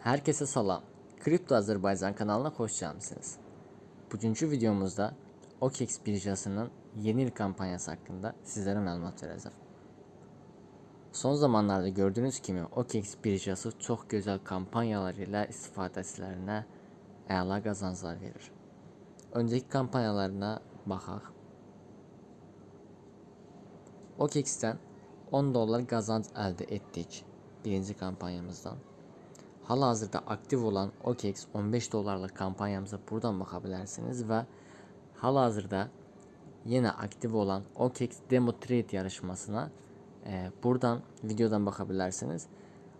Herkese salam. Kripto Azerbaycan kanalına hoş gelmişsiniz. Bugünkü videomuzda OKEX birjasının yeni il kampanyası hakkında sizlere məlumat verəcəm. Son zamanlarda gördüğünüz kimi OKEX birjası çok güzel kampanyalar ilə istifadəçilərinə əla qazanclar verir. Önceki kampanyalarına baxaq. OKEX-dən 10 dollar qazanc əldə etdik birinci kampanyamızdan. Hal-hazırda aktif olan OKEX 15 dolarlık kampanyamıza buradan bakabilirsiniz ve hal-hazırda yine aktif olan OKEX Demo Trade yarışmasına e, buradan videodan bakabilirsiniz.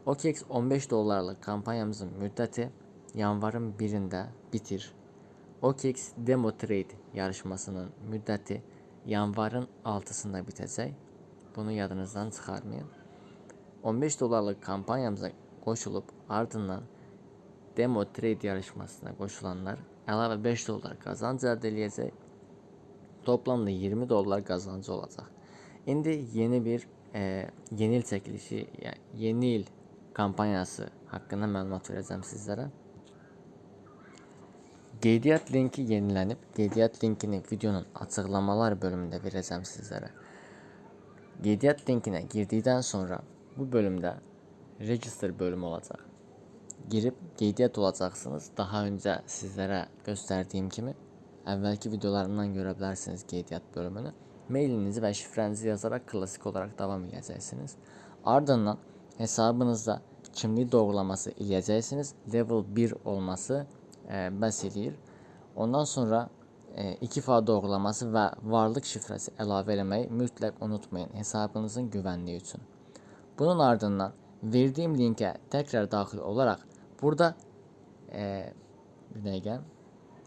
OKEX 15 dolarlık kampanyamızın müddeti yanvarın birinde bitir. OKEX Demo Trade yarışmasının müddeti yanvarın 6'sında bitecek. Bunu yadınızdan çıkarmayın. 15 dolarlık kampanyamıza koşulup ardından Demo Trade yarışmasına koşulanlar əlavə 5 dolar qazanc əldə eləyəcək. Toplamda 20 dolar qazancı olacaq. İndi yeni bir e, yeni il çəkilişi, yəni yeni il kampanyası haqqında məlumat verəcəm sizlərə. Qeydiyyat linki yenilənib. Qeydiyyat linkini videonun açıqlamalar bölümündə verəcəm sizlərə. Qeydiyyat linkinə girdikdən sonra bu bölümdə register bölümü olacaq. Girib qeydiyyat olacaqsınız. Daha öncə sizlərə göstərdiyim kimi əvvəlki videolarımdan görə bilərsiniz qeydiyyat bölümünü. Mailinizi və şifrənizi yazaraq klassik olaraq davam edəcəksiniz. Ardından hesabınızda kimlik doğrulaması eləyəcəksiniz. Level 1 olması e, bəs. Ondan sonra e, iki fa doğrulaması və varlıq şifrəsi əlavə eləməyi mütləq unutmayın hesabınızın güvənliyi üçün. Bunun ardından verdiğim linke tekrar dahil olarak burada eee bir dakika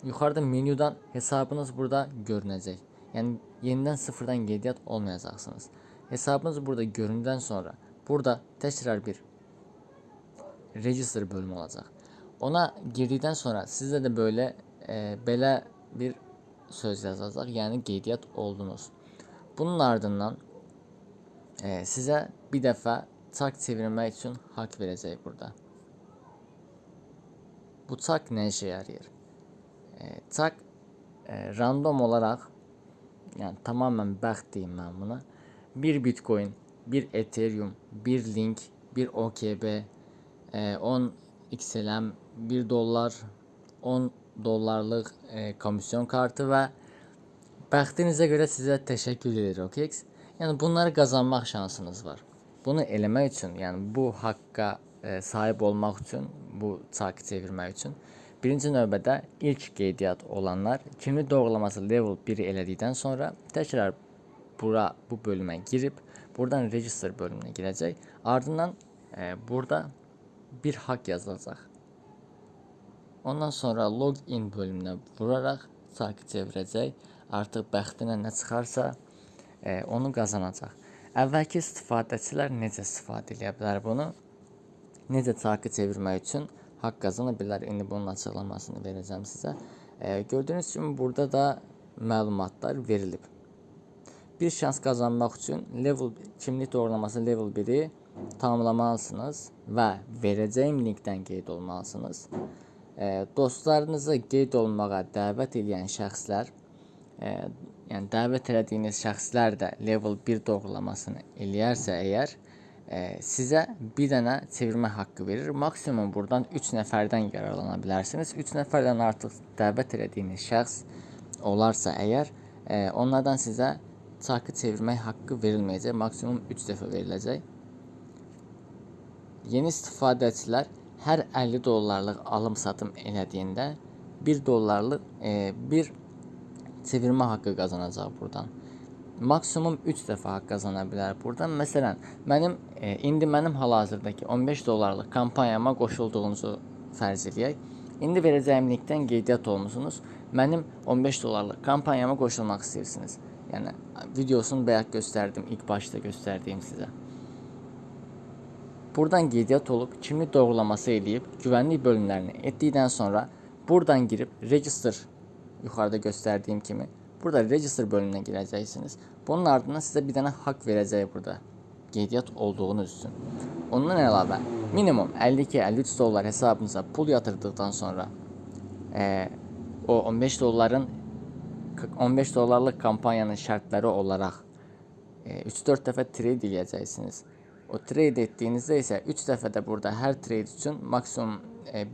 yukarıda menüden hesabınız burada görünecek. Yani yeniden sıfırdan qeydiyyat olmayacaqsınız. Hesabınız burada göründükdən sonra burada tekrar bir register bölümü olacaq. Ona girdikdən sonra sizdə də böyle e, belə bir söz yazacaq. Yəni qeydiyyat oldunuz. Bunun ardından e, sizə bir dəfə çark çevirmək üçün hak verəcək burada. Bu çark nə işə yarayır? E, çark e, random olaraq yəni tamamen bəxt deyim mən buna. 1 Bitcoin, 1 Ethereum, 1 Link, 1 OKB, e, 10 XLM, 1 dollar, 10 dollarlıq e, komisyon kartı və bəxtinizə görə sizə təşəkkür edir OKEX. Yəni bunları qazanmaq şansınız var. Bunu eləmək üçün, yəni bu haqqa e, sahib olmaq üçün, bu çarkı çevirmək üçün birinci növbədə ilk qeydiyyat olanlar kimlik doğrulaması level 1-i elədikdən sonra təkrar bura bu bölümə girib buradan register bölümünə girəcək. Ardından e, burada bir hak yazılacaq. Ondan sonra login bölümünə vuraraq çarkı çevirəcək. Artıq bəxtinə nə çıxarsa e, onu qazanacaq. Əvvəlki istifadəçilər necə istifadə edə bilər bunu? Necə çarkı çevirmək üçün haqq qazana bilər? İndi bunun açıqlamasını verəcəm sizə. E, gördüyünüz kimi burada da məlumatlar verilib. Bir şans qazanmaq üçün level kimlik doğrulaması level 1-i tamamlamalısınız və verəcəyim linkdən qeyd olmalısınız. E, dostlarınızı qeyd olunmağa dəvət edən şəxslər, e, yəni dəvət etdiyiniz şəxslər də level 1 doğrulamasını eləyərsə əgər, e, sizə bir dənə çevirmə haqqı verir. Maksimum buradan 3 nəfərdən yararlana bilərsiniz. 3 nəfərdən artıq dəvət etdiyiniz şəxs olarsa əgər, e, onlardan sizə çarkı çevirmək haqqı verilməyəcək. Maksimum 3 dəfə veriləcək. Yeni istifadəçilər hər 50 dollarlıq alım-satım elədiyində 1 dollarlıq e, bir çevirmə haqqı qazanacaq buradan. Maksimum 3 dəfə haqq qazana bilər buradan. Məsələn, mənim e, indi mənim hal-hazırdakı 15 dollarlıq kampanyama qoşulduğunuzu fərz eləyək. İndi verəcəyim linkdən qeydiyyat olmusunuz. Mənim 15 dollarlıq kampanyama qoşulmaq istəyirsiniz. Yəni videosunu bayaq göstərdim, ilk başda göstərdiyim sizə. Buradan qeydiyyat olub kimlik doğrulaması eləyib güvənlik bölümlərini etdikdən sonra buradan girib register yuxarıda göstərdiyim kimi burada register bölümünə girəcəksiniz. Bunun ardından sizə bir dənə haqq verəcək burada. qeydiyyat olduğunuz üçün. Ondan əlavə minimum 52-53 dollar hesabınıza pul yatırdıqdan sonra e, o 15 doların 15 dolarlık kampanyanın şərtləri olaraq e, 3-4 dəfə trade eləyəcəksiniz. O trade etdiyinizdə isə 3 dəfə də burada hər trade üçün maksimum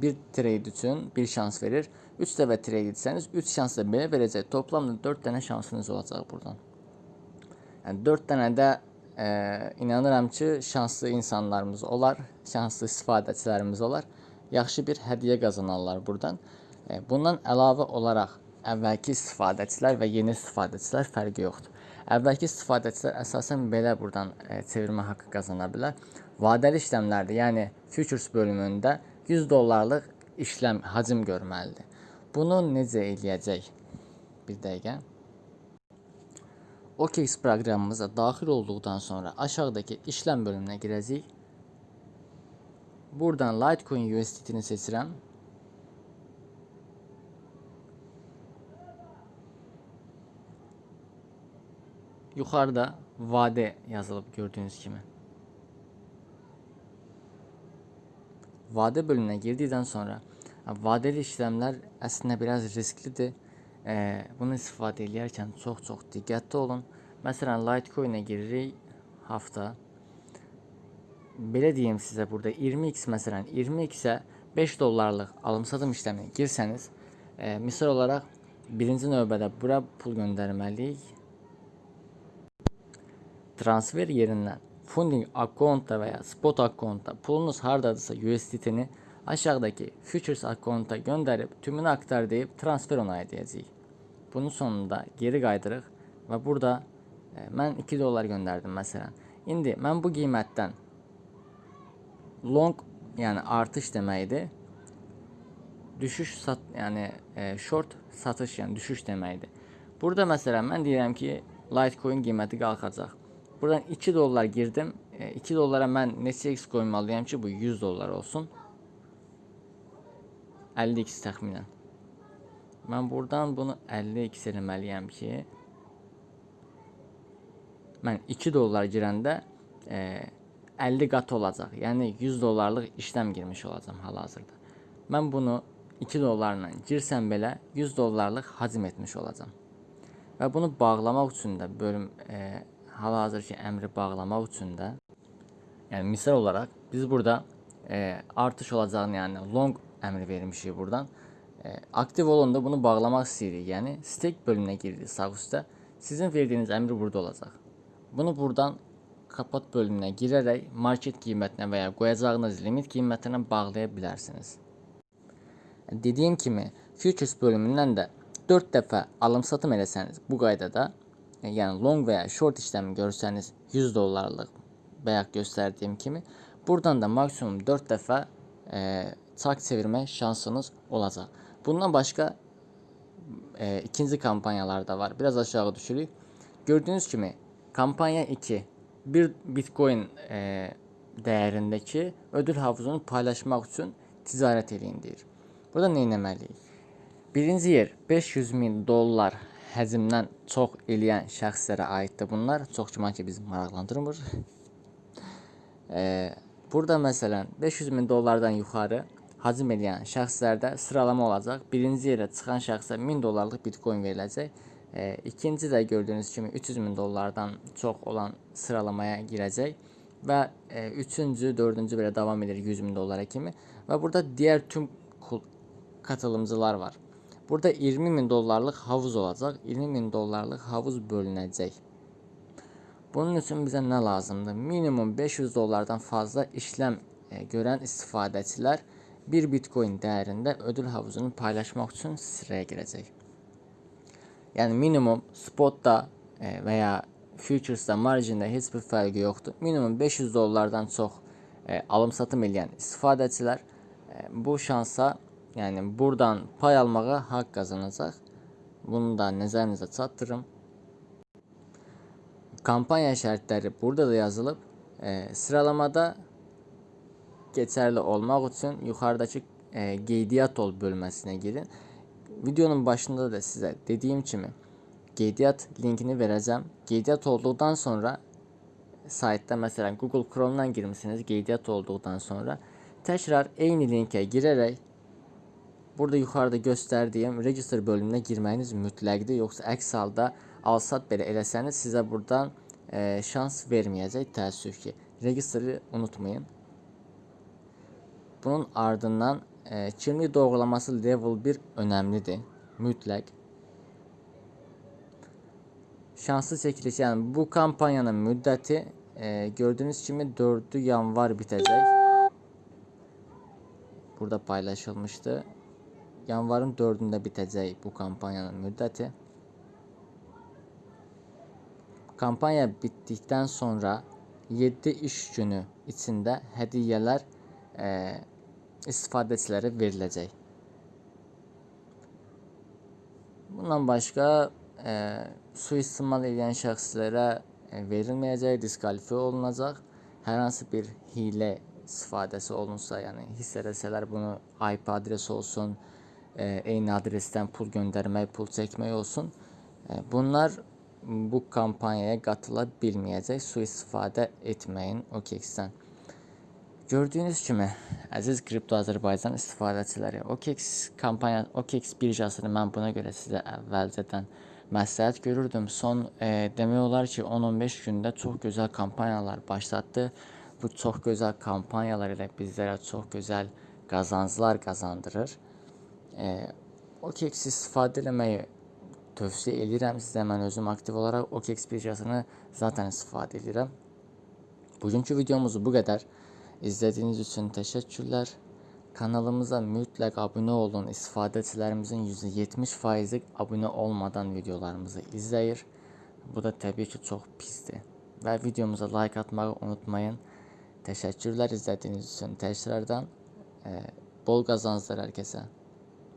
bir trade üçün bir şans verir. 3 dəfə trade etsəniz 3 şans da belə verəcək. Toplamda 4 dənə şansınız olacaq buradan. Yəni 4 dənə də e, inanıram ki, şanslı insanlarımız olar, şanslı istifadəçilərimiz olar. Yaxşı bir hədiyyə qazanarlar buradan. E, bundan əlavə olaraq əvvəlki istifadəçilər və yeni istifadəçilər fərqi yoxdur. Əvvəlki istifadəçilər əsasən belə buradan e, çevirmə haqqı qazana bilər. Vadəli yəni futures bölümündə 100 dollarlıq işləm hacim görməlidir. Bunu necə eləyəcək? Bir dəqiqə. OKEX proqramımıza daxil olduqdan sonra aşağıdakı işlem bölümünə girəcəyik. Buradan Litecoin USDT-ni seçirəm. Yuxarıda vade yazılıb gördüyünüz kimi. Vade bölümünə girdikdən sonra vadeli işləmlər əslində biraz risklidir. E, bunu istifadə edərkən çox-çox diqqətli olun. Məsələn, Litecoin-ə hafta. Belə deyim sizə burada 20x məsələn 20x-ə 5 dollarlıq alım-satım işləminə girsəniz, e, misal olaraq birinci növbədə bura pul göndərməliyik. Transfer yerindən funding accountda və ya spot accountda pulunuz hardadısa USDT-ni aşağıdakı futures account'a göndərib tümünü aktar deyib transfer onay edəcəyik. Bunun sonunda geri qaydırıq və burada e, mən 2 dollar göndərdim məsələn. İndi mən bu qiymətdən long yəni artış deməkdir. Düşüş sat yəni e, short satış yəni düşüş deməkdir. Burada məsələn mən deyirəm ki, Litecoin qiyməti qalxacaq. Buradan 2 dollar girdim. 2 dollara mən neçə x qoymalıyam ki, bu 100 dollar olsun. 50x təxminən. Mən buradan bunu 50x eləməliyəm ki, mən 2 dollar girəndə e, 50 qat olacaq. Yəni 100 dollarlıq işlem girmiş olacağam hal-hazırda. Mən bunu 2 dollarla girsəm belə 100 dollarlıq hacim etmiş olacağam. Və bunu bağlamaq üçün də bölüm e, hal-hazırki əmri bağlamaq üçün də yəni misal olaraq biz burada e, artış olacağını, yəni long əmri vermişik buradan. E, aktiv olanda bunu bağlamaq istəyirik. Yəni stake bölümünə giririk sağ üstə. Sizin verdiyiniz əmr burada olacaq. Bunu buradan kapat bölümünə girərək market qiymətinə və ya qoyacağınız limit qiymətinə bağlaya bilərsiniz. Dediyim kimi futures bölümündən də 4 dəfə alım-satım eləsəniz bu qaydada yəni long veya short işlemi görsəniz 100 dollarlıq bayaq göstərdiyim kimi buradan da maksimum 4 dəfə e, çark çevirmək şansınız olacaq. Bundan başqa e, ikinci kampanyalar da var. Biraz aşağı düşürük. Gördüyünüz kimi kampanya 2 bir Bitcoin e, dəyərindəki ödül havuzunu paylaşmaq üçün ticarət eləyin deyir. Burada nə etməliyik? Birinci yer 500 min dollar həcmdən çox eləyən şəxslərə aiddir bunlar. Çox güman ki, bizi maraqlandırmır. e, burada məsələn 500 min dollardan yuxarı hacim eləyən şəxslərdə sıralama olacaq. Birinci yerə çıxan şəxsə 1000 dollarlıq Bitcoin veriləcək. E, ikinci də gördüyünüz kimi 300 min dollardan çox olan sıralamaya girəcək və e, üçüncü, dördüncü belə davam edir 100 min dollara kimi və burada digər tüm katılımcılar var. Burada 20 min dollarlıq havuz olacaq. 20 min dollarlıq havuz bölünəcək. Bunun üçün bizə nə lazımdır? Minimum 500 dollardan fazla işlem e, görən istifadəçilər 1 Bitcoin dəyərində ödül havuzunu paylaşmaq üçün sıraya girəcək. Yəni minimum spotda e, və ya futuresda, margində heç bir fərqi yoxdur. Minimum 500 dollardan çox e, alım-satım edən istifadəçilər bu şansa Yəni buradan pay almağa haqq qazanacaq. Bunu da nəzərinizə çatdırım. Kampaniya şərtləri burada da yazılıb. E, sıralamada keçərli olmaq üçün yuxarıdakı e, qeydiyyat ol bölməsinə girin. Videonun başında da sizə dediyim kimi qeydiyyat linkini verəcəm. Qeydiyyat olduqdan sonra saytda mesela Google Chrome'dan girmişsiniz qeydiyyat olduqdan sonra tekrar eyni linke girerek burada yuxarıda göstərdiyim register bölümünə girməyiniz mütləqdir. Yoxsa əks halda alsat belə eləsəniz sizə buradan e, şans verməyəcək təəssüf ki. Registeri unutmayın. Bunun ardından e, kimlik doğrulaması level 1 önemlidir. Mütləq. Şanslı çekiliş yani bu kampanyanın müddəti e, gördüğünüz kimi 4 yanvar bitecek. Burada paylaşılmıştı. Yanvarın 4'ünde bitecek bu kampanyanın müddəti. Kampanya bittikten sonra 7 iş günü içinde hediyeler e, istifadəçilərə veriləcək. Bundan başqa e, suistimal edən şəxslərə e, verilməyəcək, diskalifiyə olunacaq. Hər hansı bir hilə istifadəsi olunsa, yəni hiss eləsələr bunu IP adresi olsun, e, eyni adresdən pul göndərmək, pul çəkmək olsun. E, bunlar bu kampanyaya qatıla bilməyəcək. Sui-istifadə etməyin OKX-dən. Gördüyünüz kimi, əziz Kripto Azərbaycan istifadəçiləri, OKX kampanya, OKX birjasını mən buna görə sizə əvvəlcədən məsləhət görürdüm. Son e, demək olar ki, 10-15 gündə çox gözəl kampanyalar başlatdı. Bu çox gözəl kampanyalar ilə bizlərə çox gözəl qazanclar qazandırır. E, OKX istifadə etməyi tövsiyə edirəm sizə. Mən özüm aktiv olaraq OKX birjasını zaten istifadə edirəm. Bugünkü videomuz bu qədər. İzlediğiniz için teşekkürler. Kanalımıza mütləq abunə olun. İstifadəçilərimizin %70%-i abunə olmadan videolarımızı izləyir. Bu da təbii ki, çox pisdir. Və videomuza like atmağı unutmayın. Təşəkkürlər izlədiyiniz üçün təkrardan. E, bol qazanclar hər kəsə.